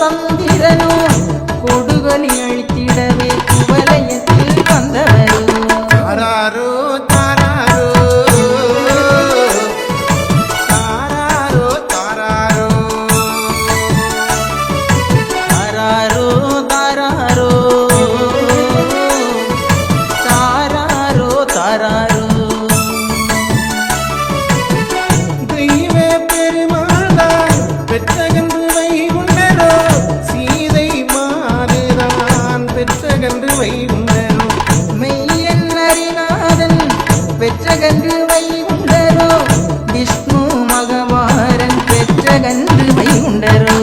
சந்திரனோ கொடுகனி அழித்திடவே. பெற்றகன்று வைகுண்டரோ மெய்யன் அறிநாதன் பெற்றகன்று வைகுண்டரோ Vishnu மகவாரன் பெற்றகன்று வைகுண்டரோ